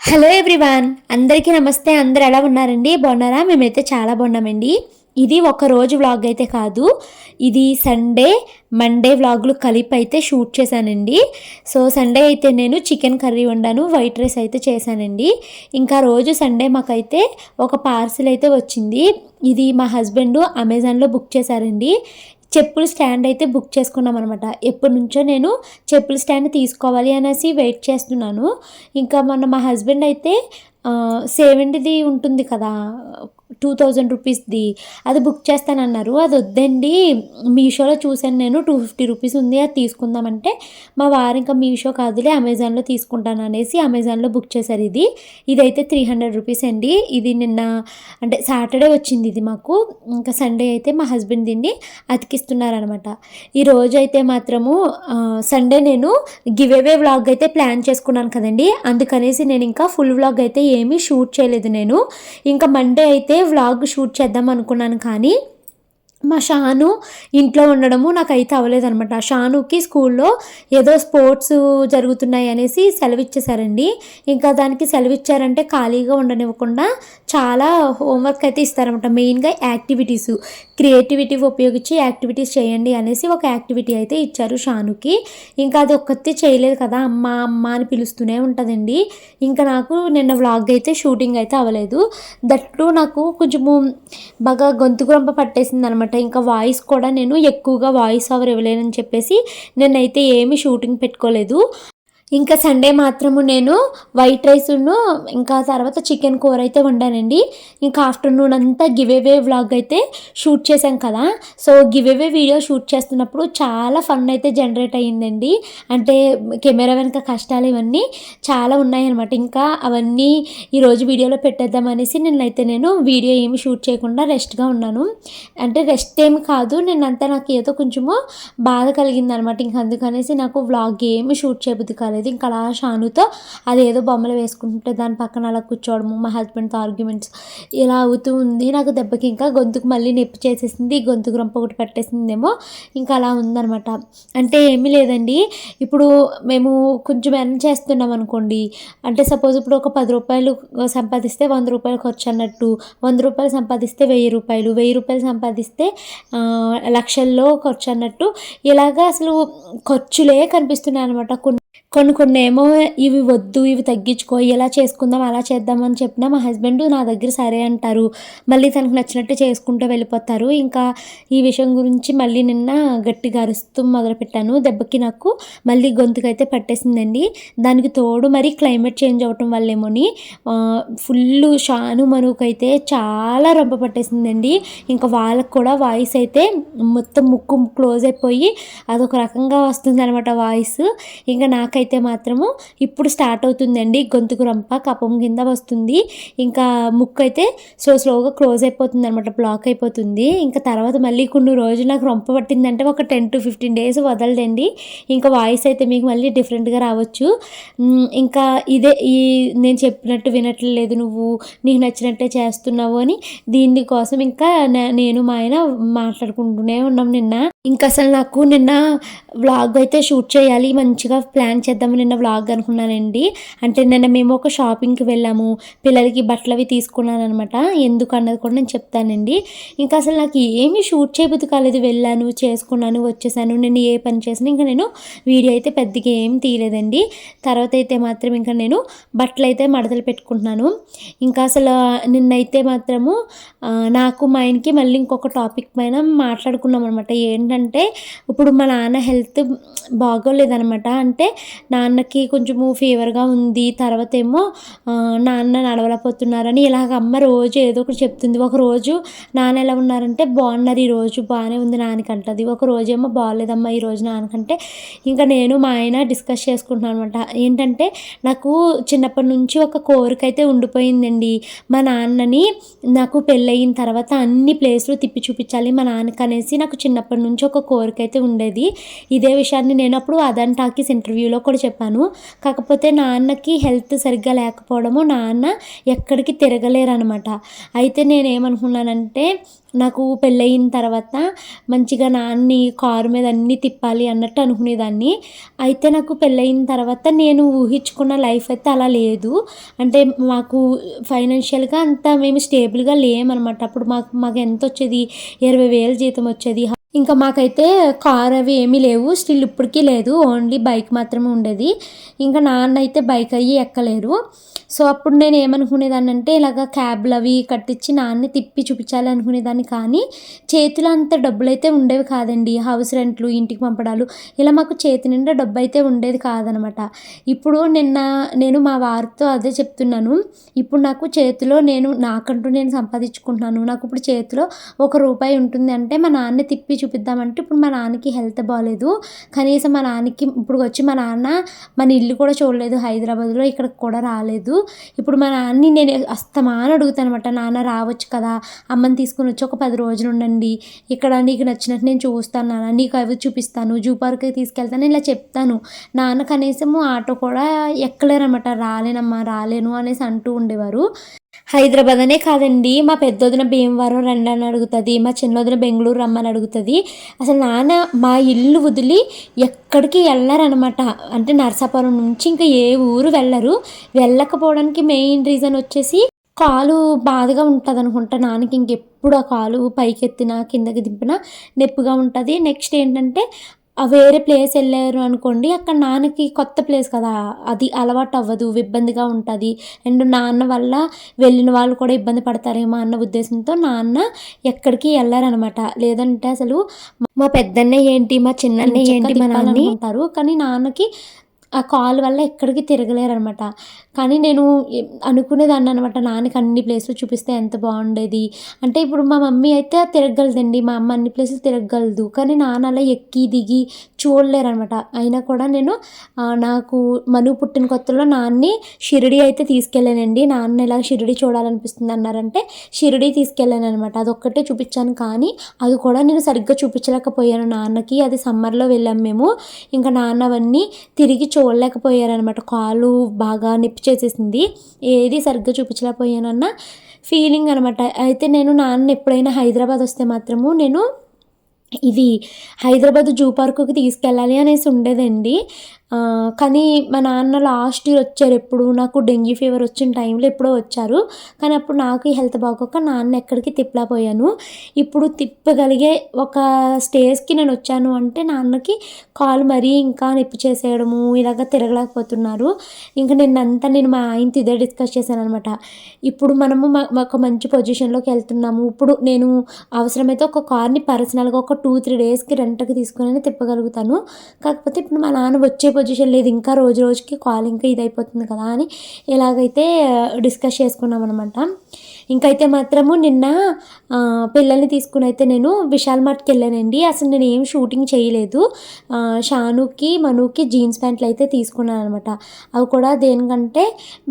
Hello everyone అందరికీ నమస్తే. అందరు ఎలా ఉన్నారండి? బాగున్నారా? మేమైతే చాలా బాగున్నామండి. ఇది ఒక రోజు వ్లాగ్ అయితే కాదు. ఇది సండే మండే వ్లాగ్లు కలిపి అయితే షూట్ చేశానండి. సో సండే అయితే నేను చికెన్ కర్రీ వండాను వైట్ రైస్ అయితే చేశానండి. ఇంకా రోజు సండే మాకైతే ఒక పార్సిల్ అయితే వచ్చింది. ఇది మా హస్బెండ్ అమెజాన్లో బుక్ చేశారండి. చెప్పుల స్టాండ్ అయితే బుక్ చేసుకున్నాం అనమాట ఎప్పటి నుంచో నేను చెప్పుల స్టాండ్ తీసుకోవాలి అనేసి వెయిట్ చేస్తున్నాను. ఇంకా మొన్న మా హస్బెండ్ అయితే సేవెంటిది ఉంటుంది కదా టూ థౌజండ్ రూపీస్ది అది బుక్ చేస్తానన్నారు. అది వద్దండి. మీషోలో చూశాను నేను. టూ ఫిఫ్టీ రూపీస్ ఉంది. అది తీసుకుందామంటే మా వారు ఇంకా మీషో కాదులే అమెజాన్లో తీసుకుంటాను అనేసి అమెజాన్లో బుక్ చేశారు ఇది. ఇదైతే త్రీ హండ్రెడ్ రూపీస్ అండి. ఇది నిన్న అంటే సాటర్డే వచ్చింది ఇది మాకు. ఇంకా సండే అయితే మా హస్బెండ్ దీన్ని అతికిస్తున్నారనమాట. ఈ రోజు అయితే మాత్రము సండే నేను గివ్ అవే వ్లాగ్ అయితే ప్లాన్ చేసుకున్నాను కదండి. అందుకనేసి నేను ఇంకా ఫుల్ వ్లాగ్ అయితే ఏమీ షూట్ చేయలేదు నేను. ఇంకా మండే అయితే వ్లాగ్ షూట్ చేద్దాం అనుకున్నాను కానీ మా షాను ఇంట్లో ఉండడము నాకైతే అవ్వలేదనమాట షానుకి స్కూల్లో ఏదో స్పోర్ట్స్ జరుగుతున్నాయి అనేసి సెలవు ఇచ్చేసారండి ఇంకా దానికి సెలవు ఇచ్చారంటే ఖాళీగా ఉండనివ్వకుండా చాలా హోంవర్క్ అయితే ఇస్తారనమాట మెయిన్గా యాక్టివిటీస్ క్రియేటివిటీ ఉపయోగించి యాక్టివిటీస్ చేయండి అనేసి ఒక యాక్టివిటీ అయితే ఇచ్చారు షానుకి. ఇంకా అది ఒక్కతే చేయలేదు కదా అమ్మ అమ్మ అని పిలుస్తూనే ఉంటుందండి. ఇంకా నాకు నిన్న వ్లాగ్ అయితే షూటింగ్ అయితే అవ్వలేదు. దట్టు నాకు కొంచెము బాగా గొంతు గురంప పట్టేసింది అనమాట ఇంకా వాయిస్ కూడా నేను ఎక్కువగా వాయిస్ ఓవర్ ఇవ్వలేనని చెప్పేసి నేనైతే ఏమి షూటింగ్ పెట్టుకోలేదు. ఇంకా సండే మాత్రము నేను వైట్ రైస్ను ఇంకా తర్వాత చికెన్ కూర అయితే వండానండి. ఇంకా ఆఫ్టర్నూన్ అంతా గివేవే వ్లాగ్ అయితే షూట్ చేశాం కదా. సో గివేవే వీడియో షూట్ చేస్తున్నప్పుడు చాలా ఫన్ అయితే జనరేట్ అయ్యిందండి. అంటే కెమెరా వెనక కష్టాలు ఇవన్నీ చాలా ఉన్నాయన్నమాట. ఇంకా అవన్నీ ఈరోజు వీడియోలో పెట్టేద్దాం అనేసి నిన్నైతే నేను వీడియో ఏమి షూట్ చేయకుండా రెస్ట్గా ఉన్నాను. అంటే రెస్ట్ ఏమి కాదు నిన్నంతా నాకు ఏదో కొంచెము బాధ కలిగింది అనమాట ఇంక అందుకనేసి నాకు వ్లాగ్ ఏమి షూట్ చేయబుద్ధి కాలేదు. అనేది ఇంకా అలా షానుతో అది ఏదో బొమ్మలు వేసుకుంటుంటే దాని పక్కన అలా కూర్చోవడము మా హస్బెండ్తో ఆర్గ్యుమెంట్స్ ఇలా అవుతూ ఉంది. నాకు దెబ్బకి ఇంకా గొంతుకు మళ్ళీ నొప్పి చేసేసింది గొంతుకు రొంప ఒకటి పెట్టేసిందేమో ఇంకా అలా ఉందనమాట అంటే ఏమీ లేదండి. ఇప్పుడు మేము కొంచెం ఎర్న్ చేస్తున్నాం అనుకోండి. అంటే సపోజ్ ఇప్పుడు ఒక పది రూపాయలు సంపాదిస్తే వంద రూపాయలు ఖర్చు అన్నట్టు వంద రూపాయలు సంపాదిస్తే వెయ్యి రూపాయలు వెయ్యి రూపాయలు సంపాదిస్తే లక్షల్లో ఖర్చు అన్నట్టు ఇలాగా అసలు ఖర్చులే కనిపిస్తున్నాయి అనమాట కొన్ని కొన్ని కొన్ని ఏమో ఇవి వద్దు ఇవి తగ్గించుకో ఇలా చేసుకుందాం అలా చేద్దాం అని చెప్పినా మా హస్బెండ్ నా దగ్గర సరే అంటారు. మళ్ళీ తనకు నచ్చినట్టు చేసుకుంటూ వెళ్ళిపోతారు. ఇంకా ఈ విషయం గురించి మళ్ళీ నిన్న గట్టిగా అరుస్తూ మొదలుపెట్టాను. దెబ్బకి నాకు మళ్ళీ గొంతుకైతే పట్టేసిందండి. దానికి తోడు మరి క్లైమేట్ చేంజ్ అవ్వటం వల్లేమోని ఫుల్ షాను మనుకైతే చాలా రొంప పట్టేసిందండి. ఇంకా వాళ్ళకు కూడా వాయిస్ అయితే మొత్తం ముక్కు క్లోజ్ అయిపోయి అదొక రకంగా వస్తుంది అనమాట వాయిస్. ఇంకా నాకైతే అయితే మాత్రము ఇప్పుడు స్టార్ట్ అవుతుందండి. గొంతుకు రంప కపం కింద వస్తుంది. ఇంకా ముక్కు అయితే స్లో స్లోగా క్లోజ్ అయిపోతుంది అనమాట బ్లాక్ అయిపోతుంది. ఇంకా తర్వాత మళ్ళీ కొన్ని రోజులు నాకు రొంప పట్టిందంటే ఒక టెన్ టు ఫిఫ్టీన్ డేస్ వదలదండి. ఇంకా వాయిస్ అయితే మీకు మళ్ళీ డిఫరెంట్గా రావచ్చు. ఇంకా ఇదే ఈ నేను చెప్పినట్టు వినట్లేదు నువ్వు నీకు నచ్చినట్టే చేస్తున్నావు అని దీని కోసం ఇంకా నేను మా ఆయన మాట్లాడుకుంటూనే ఉన్నాం నిన్న. ఇంకా అసలు నాకు నిన్న వ్లాగ్ అయితే షూట్ చేయాలి మంచిగా ప్లాన్ చేద్దాము నిన్న వ్లాగ్ అనుకున్నానండి. అంటే నిన్న మేము ఒక షాపింగ్కి వెళ్ళాము. పిల్లలకి బట్టలు అవి తీసుకున్నాను అనమాట ఎందుకు అన్నది కూడా నేను చెప్తానండి. ఇంకా అసలు నాకు ఏమీ షూట్ చేయబుద్ధి కాలేదు. వెళ్ళాను చేసుకున్నాను వచ్చేసాను. నేను ఏ పని చేసినా ఇంకా నేను వీడియో అయితే పెద్దగా ఏం తీయలేదండి. తర్వాత అయితే మాత్రం ఇంకా నేను బట్టలు అయితే మడతలు పెట్టుకుంటున్నాను. ఇంకా అసలు నిన్నైతే మాత్రము నాకు మా ఆయనకి మళ్ళీ ఇంకొక టాపిక్ పైన మాట్లాడుకున్నాం అనమాట ఏంటంటే ఇప్పుడు మా నాన్న హెల్త్ బాగోలేదనమాట అంటే నాన్నకి కొంచెము ఫీవర్గా ఉంది తర్వాత ఏమో నాన్న నడవలేకపోతున్నారని ఇలాగ అమ్మ రోజు ఏదో ఒకటి చెప్తుంది. ఒక రోజు నాన్న ఎలా ఉన్నారంటే బాగున్నారు ఈరోజు బాగానే ఉంది నాన్నకంటది. ఒక ఏమో బాగాలేదమ్మా ఈరోజు నాన్నకంటే. ఇంకా నేను మా ఆయన డిస్కస్ చేసుకుంటున్నాను అనమాట ఏంటంటే నాకు చిన్నప్పటి నుంచి ఒక కోరిక అయితే ఉండిపోయిందండి. మా నాన్నని నాకు పెళ్ళయిన తర్వాత అన్ని ప్లేస్లు తిప్పి చూపించాలి మా నాన్నకి అనేసి నాకు చిన్నప్పటి నుంచి ఒక కోరిక అయితే ఉండేది. ఇదే విషయాన్ని నేను అప్పుడు అదన్ టాకీస్ ఇంటర్వ్యూలో కూడా చెప్పాను. కాకపోతే నాన్నకి హెల్త్ సరిగ్గా లేకపోవడము నాన్న ఎక్కడికి తిరగలేరు అనమాట అయితే నేను ఏమనుకున్నానంటే నాకు పెళ్ళయిన తర్వాత మంచిగా నాన్ని కారు మీద అన్నీ తిప్పాలి అన్నట్టు అనుకునేదాన్ని. అయితే నాకు పెళ్ళయిన తర్వాత నేను ఊహించుకున్న లైఫ్ అయితే అలా లేదు. అంటే మాకు ఫైనాన్షియల్గా అంత మేము స్టేబుల్గా లేమనమాట. అప్పుడు మాకు మాకు ఎంత వచ్చేది ఇరవై వేలు జీతం వచ్చేది. ఇంకా మాకైతే కార్ అవి ఏమీ లేవు. స్టిల్ ఇప్పటికీ లేదు. ఓన్లీ బైక్ మాత్రమే ఉండేది. ఇంకా నాన్న అయితే బైక్ అయ్యి ఎక్కలేరు సో అప్పుడు నేను ఏమనుకునేదాన్ని అంటే ఇలాగ క్యాబ్లు అవి కట్టించి నాన్న తిప్పి చూపించాలి అనుకునేదాన్ని కానీ చేతిలో అంత డబ్బులు అయితే ఉండేవి కాదండి. హౌస్ రెంట్లు ఇంటికి పంపడాలు ఇలా మాకు చేతి నిండా డబ్బు అయితే ఉండేది కాదనమాట. ఇప్పుడు నిన్న నేను మా వారితో అదే చెప్తున్నాను. ఇప్పుడు నాకు చేతిలో నేను నాకంటూ నేను సంపాదించుకుంటున్నాను. నాకు ఇప్పుడు చేతిలో ఒక రూపాయి ఉంటుంది అంటే మా నాన్న తిప్పి చూపిద్దామంటే ఇప్పుడు మా నాన్నకి హెల్త్ బాగాలేదు కనీసం మా నాన్నకి ఇప్పుడు వచ్చి మా నాన్న మన ఇల్లు కూడా చూడలేదు హైదరాబాద్లో ఇక్కడికి కూడా రాలేదు. ఇప్పుడు మా నాన్నని నేను అస్తమాన అడుగుతాను అనమాట నాన్న రావచ్చు కదా అమ్మని తీసుకుని వచ్చి ఒక పది రోజులు ఉండండి. ఇక్కడ నీకు నచ్చినట్టు నేను చూస్తాను నాన్న నీకు అవి చూపిస్తాను జూ పార్క్కి తీసుకెళ్తాను ఇలా చెప్తాను. నాన్న కనీసము ఆటో కూడా ఎక్కలేరన్నమాట రాలేనమ్మా రాలేను అనేసి అంటూ ఉండేవారు. హైదరాబాద్ అనే కాదండి. మా పెద్దొదిన భీమవరం రండి అని అడుగుతుంది మా చిన్నొదిన బెంగళూరు రమ్మని అడుగుతుంది. అసలు నాన్న మా ఇల్లు వదిలి ఎక్కడికి వెళ్ళారనమాట అంటే నర్సాపురం నుంచి ఇంకా ఏ ఊరు వెళ్ళరు. వెళ్ళకపోవడానికి మెయిన్ రీజన్ వచ్చేసి కాలు బాధగా ఉంటుంది అనుకుంటా నాన్నకి. ఇంకెప్పుడు ఆ కాలు పైకెత్తినా కిందకి దింపినా నొప్పిగా ఉంటుంది. నెక్స్ట్ ఏంటంటే వేరే ప్లేస్ వెళ్ళారు అనుకోండి అక్కడ నాన్నకి కొత్త ప్లేస్ కదా అది అలవాటు అవ్వదు ఇబ్బందిగా ఉంటుంది. అండ్ నాన్న వల్ల వెళ్ళిన వాళ్ళు కూడా ఇబ్బంది పడతారేమో అన్న ఉద్దేశంతో నాన్న ఎక్కడికి వెళ్ళారనమాట. లేదంటే అసలు మా పెద్దన్నయ్య ఏంటి మా చిన్నన్నయ్య ఏంటి మా నాన్న అంటారు కానీ నాన్నకి ఆ కాల్ వల్ల ఎక్కడికి తిరగలేరు అనమాట కానీ నేను అనుకునేదాన్ని అనమాట నాన్నకి అన్ని ప్లేసులు చూపిస్తే ఎంత బాగుండేది. అంటే ఇప్పుడు మా మమ్మీ అయితే తిరగలదండి మా అమ్మ అన్ని ప్లేసులు తిరగలదు కానీ నాన్న అలా ఎక్కి దిగి చూడలేరు అనమాట అయినా కూడా నేను నాకు మను పుట్టిన కొత్తలో నాన్ని షిరిడి అయితే తీసుకెళ్ళానండి. నాన్న ఇలా షిరిడి చూడాలనిపిస్తుంది అన్నారంటే షిరిడి తీసుకెళ్ళాను అనమాట అదొక్కటే చూపించాను కానీ అది కూడా నేను సరిగ్గా చూపించలేకపోయాను నాన్నకి. అది సమ్మర్లో వెళ్ళాం మేము. ఇంకా నాన్న అవన్నీ తిరిగి చూడలేకపోయారనమాట. కాలు బాగా నొప్పి చేసేసింది. ఏది సరిగ్గా చూపించలేకపోయానన్న ఫీలింగ్ అనమాట. అయితే నేను నాన్న ఎప్పుడైనా హైదరాబాద్ వస్తే మాత్రము నేను ఇది హైదరాబాద్ జూ పార్కుకి తీసుకెళ్ళాలి అనేసి ఉండేదండి. కానీ మా నాన్న లాస్ట్ ఇయర్ వచ్చారు ఎప్పుడు. నాకు డెంగ్యూ ఫీవర్ వచ్చిన టైంలో ఎప్పుడో వచ్చారు. కానీ అప్పుడు నాకు హెల్త్ బాగోక నాన్న ఎక్కడికి తిప్పలేకపోయాను. ఇప్పుడు తిప్పగలిగే ఒక స్టేజ్కి నేను వచ్చాను అంటే నాన్నకి కాలు మరీ ఇంకా నొప్పి చేసేయడము ఇలాగ తిరగలేకపోతున్నారు. ఇంకా నిన్నంతా నేను మా ఆయనతో ఇదే డిస్కస్ చేశాను అనమాట ఇప్పుడు మనము ఒక మంచి పొజిషన్లోకి వెళ్తున్నాము. ఇప్పుడు నేను అవసరమైతే ఒక కార్ని పర్సనల్గా ఒక టూ త్రీ డేస్కి రెంట్కి తీసుకొని తిప్పగలుగుతాను. కాకపోతే ఇప్పుడు మా నాన్న వచ్చే పొజిషన్ లేదు. ఇంకా రోజు రోజుకి కాల్ ఇంకా ఇది అయిపోతుంది కదా అని ఇలాగైతే uh, డిస్కస్ చేసుకున్నాం అనమాట ఇంకైతే మాత్రము నిన్న పిల్లల్ని తీసుకుని అయితే నేను విశాల్ మార్ట్కి వెళ్ళానండి. అసలు నేను ఏం షూటింగ్ చేయలేదు. షానుకి మనుకి జీన్స్ ప్యాంట్లు అయితే తీసుకున్నాను అనమాట. అవి కూడా దేనికంటే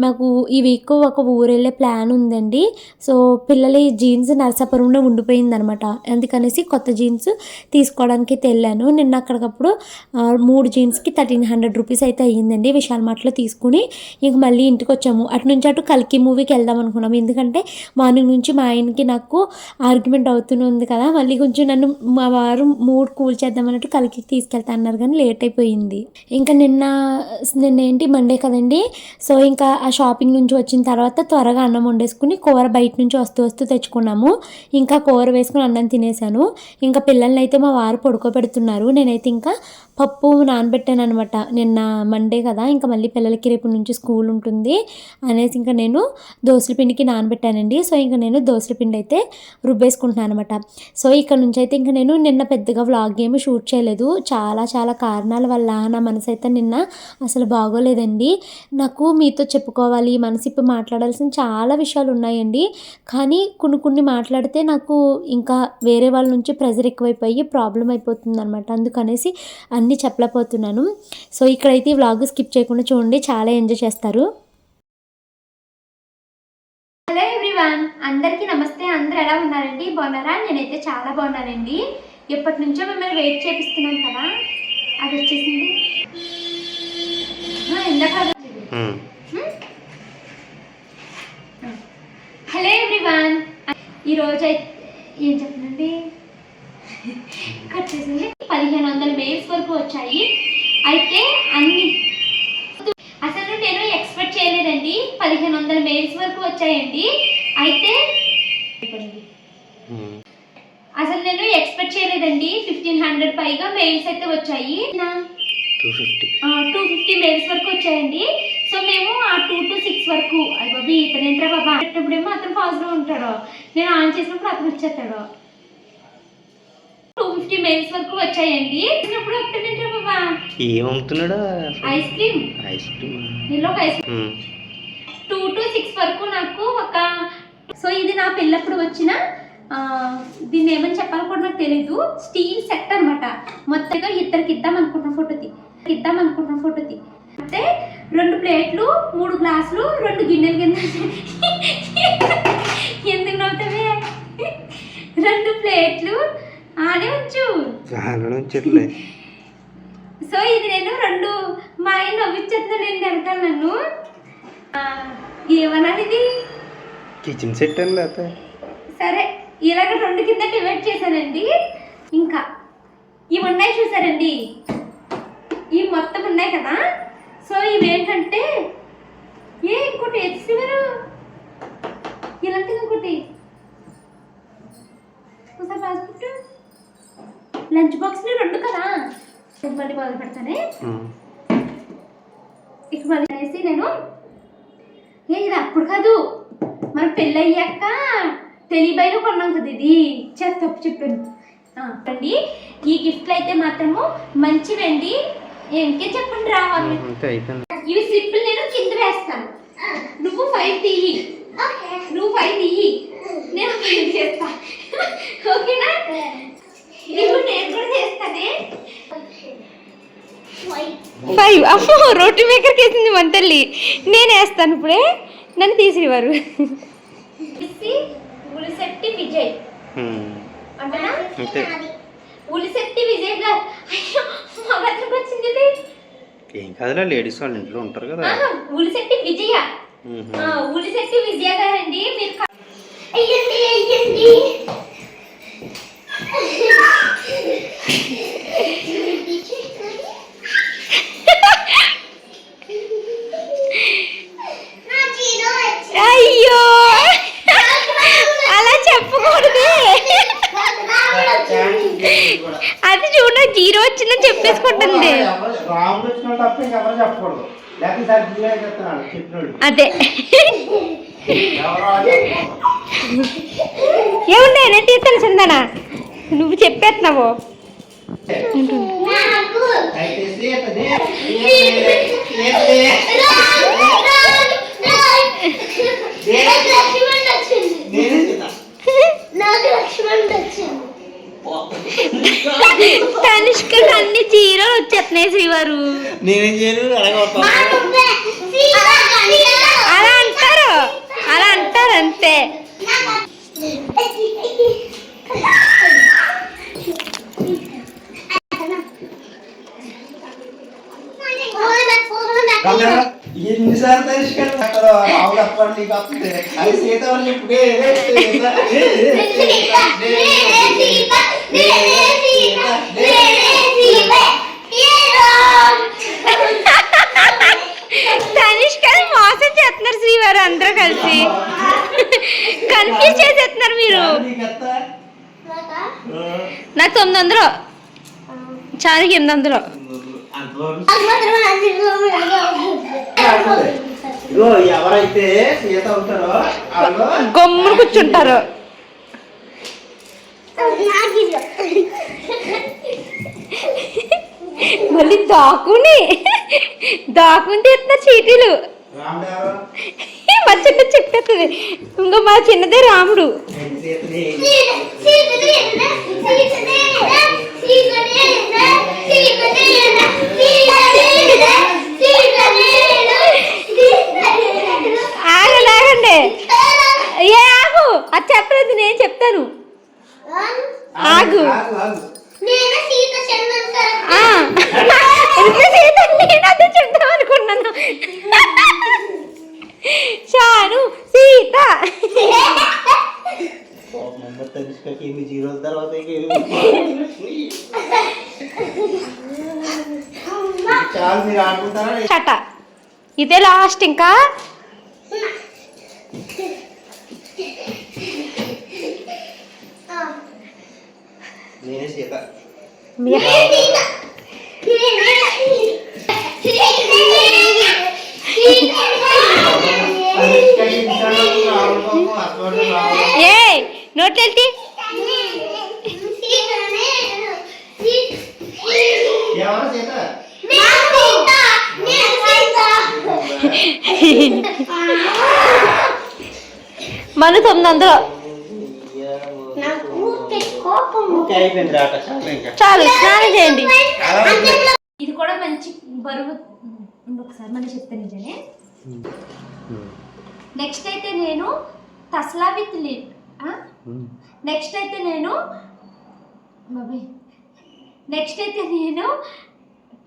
మాకు ఈ వీక్ ఒక ఊరు వెళ్ళే ప్లాన్ ఉందండి. సో పిల్లల జీన్స్ నరసాపురంలో ఉండిపోయింది అనమాట అందుకనేసి కొత్త జీన్స్ తీసుకోవడానికి వెళ్ళాను. నిన్న అక్కడికప్పుడు మూడు జీన్స్కి థర్టీన్ హండ్రెడ్ రూపీస్ అయితే అయ్యిందండి విశాల్ మార్ట్లో తీసుకుని ఇంక మళ్ళీ ఇంటికి వచ్చాము అటు నుంచి అటు కల్కి మూవీకి వెళ్దాం అనుకున్నాము. ఎందుకంటే మార్నింగ్ నుంచి మా ఆయనకి నాకు ఆర్గ్యుమెంట్ అవుతూనే ఉంది కదా. మళ్ళీ కొంచెం నన్ను మా వారు మూడ్ కూల్ చేద్దామన్నట్టు కలికి తీసుకెళ్తా అన్నారు కానీ లేట్ అయిపోయింది. ఇంకా నిన్న నిన్న ఏంటి? మండే కదండి. సో ఇంకా ఆ షాపింగ్ నుంచి వచ్చిన తర్వాత త్వరగా అన్నం వండేసుకుని కూర బయట నుంచి వస్తూ వస్తూ తెచ్చుకున్నాము. ఇంకా కూర వేసుకుని అన్నం తినేసాను ఇంకా పిల్లల్ని అయితే మా వారు పడుకోబెడుతున్నారు. నేనైతే ఇంకా పప్పు నానబెట్టాను అనమాట నిన్న మండే కదా. ఇంకా మళ్ళీ పిల్లలకి రేపు నుంచి స్కూల్ ఉంటుంది అనేసి ఇంకా నేను దోశల పిండికి నానబెట్టానండి. సో ఇంకా నేను దోశల పిండి అయితే రుబ్బేసుకుంటున్నాను అనమాట సో ఇక్కడ నుంచి అయితే ఇంకా నేను నిన్న పెద్దగా వ్లాగ్ ఏమి షూట్ చేయలేదు. చాలా చాలా కారణాల వల్ల నా మనసు అయితే నిన్న అసలు బాగోలేదండి. నాకు మీతో చెప్పుకోవాలి మనసు ఇప్పుడు మాట్లాడాల్సిన చాలా విషయాలు ఉన్నాయండి. కానీ కొన్ని కొన్ని మాట్లాడితే నాకు ఇంకా వేరే వాళ్ళ నుంచి ప్రెజర్ ఎక్కువైపోయి ప్రాబ్లం అయిపోతుంది అనమాట అందుకనేసి అన్ని అన్నీ చెప్పలేకపోతున్నాను. సో ఇక్కడైతే వ్లాగ్ స్కిప్ చేయకుండా చూడండి. చాలా ఎంజాయ్ చేస్తారు. హలో ఎవ్రీవన్ అందరికీ నమస్తే. అందరూ ఎలా ఉన్నారండి? బాగున్నారా? నేనైతే చాలా బాగున్నానండి. ఎప్పటి నుంచో మిమ్మల్ని వెయిట్ చేపిస్తున్నాను కదా. అది వచ్చేసింది. Hello everyone. ఈరోజు అయితే ఏం చెప్పనండి? కట్ చేసింది. పదిహేను వందల మెయిల్స్ వరకు వచ్చాయి. అయితే అన్ని అసలు నేను ఎక్స్పెక్ట్ చేయలేదండి. పదిహేను వందల మెయిల్స్ వరకు వచ్చాయండి. అయితే. అసలు నేను ఎక్స్పెక్ట్ చేయలేదండి. ఫిఫ్టీన్ హండ్రెడ్ పైగా మెయిల్స్ అయితే వచ్చాయి. టూ ఫిఫ్టీ మెయిల్స్ వరకు వచ్చాయండి. సో మేము ఆ టూ టు సిక్స్ వరకు అయ్యి బాబీ ఇతను ఏంట్రా బాబా? పెట్టినప్పుడేమో అతను పాజిటివ్ ఉంటాడు. నేను ఆన్ చేసినప్పుడు అతను వచ్చేస్తాడు. ఫిఫ్టీ మెయిల్స్ వరకు వచ్చాయండి. అతను ఏంట్రా బాబా. ఏం అమ్ముతున్నాడా? Ice cream. Ice cream. ఒక ice um. Two to six వరకు నాకు ఒక సో ఇది నా పిల్లప్పుడు వచ్చిన దీన్ని ఏమని చెప్పాలో కూడా నాకు తెలియదు స్టీల్ సెట్ అనమాట మొత్తంగా ఇద్దరికి ఇద్దాం అనుకుంటున్న ఫోటోది. ఇద్దాం అనుకుంటున్న ఫోటోది. అంటే రెండు ప్లేట్లు మూడు గ్లాసులు రెండు గిన్నెలు కింద ఎందుకు నవ్వుతావే? రెండు ప్లేట్లు ఆనే ఉంచు వచ్చట్లే సో ఇది నేను రెండు మా ఆయన నవ్విచ్చేస్తున్నాడు నేను వెనకాల నన్ను ఏమనాలి ఇది? కిచెన్ సెట్ అని లేకపోతే సరే ఇలాగ రెండు కింద డివైడ్ చేశానండి. ఇంకా ఇవి ఉన్నాయి చూసారండి. ఇవి మొత్తం ఉన్నాయి కదా. సో ఇవి ఏంటంటే ఏ ఇంకోటి ఎత్తివారు ఇలాంటిది ఇంకోటి. ఒకసారి రాసుకుంటూ. లంచ్ బాక్స్ని రెండు కదా? మళ్ళీ మొదలు పెడతానే. ఇక మళ్ళీ అనేసి నేను ఏ ఇది అప్పుడు కాదు. మన పెళ్ళి అయ్యాక తెలియబైలో కొన్నాం కదా ఇది. చేత తప్పు చెప్పాను. ఆ, అండి ఈ గిఫ్ట్లు అయితే మాత్రము మంచివండి ఇంకే చెప్పండి రావాలి ఇవి స్లిప్పులు నేను కింద వేస్తాను. నువ్వు ఫైవ్ తీయి. నువ్వు ఫైవ్ తీయి. నేను ఫైవ్ చేస్తా. ఓకేనా? ఫైవ్ అమ్మో రోటీ మేకర్కి వేసింది మన తల్లి. నేను వేస్తాను ఇప్పుడే. నన్ను తీసివారు ఉలిశెట్టి విజయ్. అంతే. ఉలిశెట్టి విజయ్ గారు. అయ్యో వచ్చింది ఏం కాదులే లేడీస్ వాళ్ళ ఇంట్లో ఉంటారు కదా. ఉలిశెట్టి విజయ. ఉలిశెట్టి విజయ గారండి. మీరు అయ్యండి అయ్యండి. అయ్యో! అలా చెప్పకూడదు. అది చూడ జీరో వచ్చిందని చెప్పేసుకుంటుంది. అదే. ఏముండే ఏంటి? తెలిసిందనా? నువ్వు చెప్పేస్తున్నావు. తనిష్క అన్ని జీరోలు వచ్చేస్తున్నాయి శ్రీవారు నేనేం చేయను. అలా అంటారు. అలా అంటారు అంతే. అప్పుడు నీకు వస్తుంది అది మోసం చేస్తున్నారు శ్రీవారు అందరూ కలిసి కన్ఫ్యూజ్ చేసేస్తున్నారు మీరు నాకు తొమ్మిది వందలు చారుకి ఎనిమిది వందలు ఇగో ఎవరైతే సీత ఉంటారో వాళ్ళు గమ్మును కూర్చుంటారు. మళ్ళీ దాకుని దాకుని తీస్తున్నారు చీటీలు? మా చిన్న చెప్పేస్తుంది ఇంకా మా చిన్నదే రాముడు సీతని ఆగండి ఆగండి ఏ ఆగు అది చెప్పలేదు నేను చెప్తాను ఆగు. ఆగు ఆగు నేను సీత చందన్ సార్ ఆ, ఇంత సీత నేను అదే చెప్దాం అనుకున్నాను షాను సీత నెంబర్ తనిష్కకి ఎన్ని జీరోల తర్వాత ఇక ఏమి చాలు మీరు ఆడుకుంటారా చట ఇదే లాస్ట్ ఇంకా? నేనే సీత. మీ- తనిష్కకి ఇన్స్టాలో రావుల పాపం అటువంటి రావుల ఏ నోట్లు వెళ్తే ఎవరు సీత మన తొమ్మిది వందలు చాలు స్నానం చేయండి. ఇది కూడా మంచి బరువు. ఒకసారి మనం చెప్తే నిజమే. నెక్స్ట్ అయితే నేను తస్లా విత్ లిడ్. నెక్స్ట్ అయితే నేను బాబాయ్ నెక్స్ట్ అయితే నేను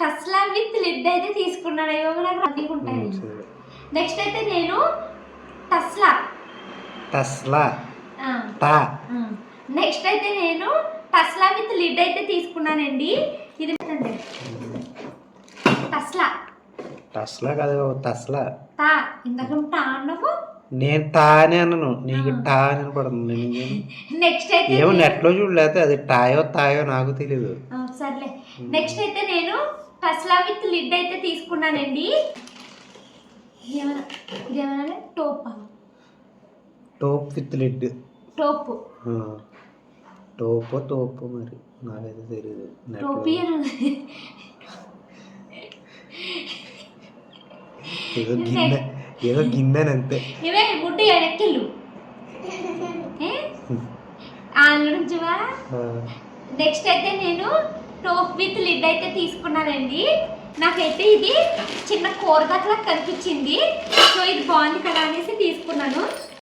టస్లా విత్ లిడ్ అయితే తీసుకున్నాను. అయ్యో నాకు ఉంటాయి. నెక్స్ట్ అయితే నేను టస్లా టస్లా టా. నెక్స్ట్ అయితే నేను టస్లా విత్ లిడ్ అయితే తీసుకున్నానండి. ఇది టస్లా టస్లా కాదు టస్లా తా. ఇందాక టా అన్నవు? నేను టా అని అన్నాను. నీకు టా అని పడుతుంది నెక్స్ట్ అయితే ఏమో నెట్లో చూడలేదు అది టాయో తాయో నాకు తెలియదు సర్లే. నెక్స్ట్ అయితే నేను టస్లా విత్ లిడ్ అయితే తీసుకున్నానండి. ఇదేమన్నా టోపా టోప్ విత్ లిడ్. టోపు. టోపో తోపు మరి నాకైతే తెలియదు టోపీ ఏదో గిన్నె ఏదో గిన్నె అని అంతే ఇవే గుడ్డి ఎడక్కిళ్ళు. నెక్స్ట్ అయితే నేను టోప్ విత్ లిడ్ అయితే తీసుకున్నానండి. నాకైతే ఇది చిన్న కూరగాయలా కనిపించింది. సో ఇది బాగుంది కదా అనేసి తీసుకున్నాను.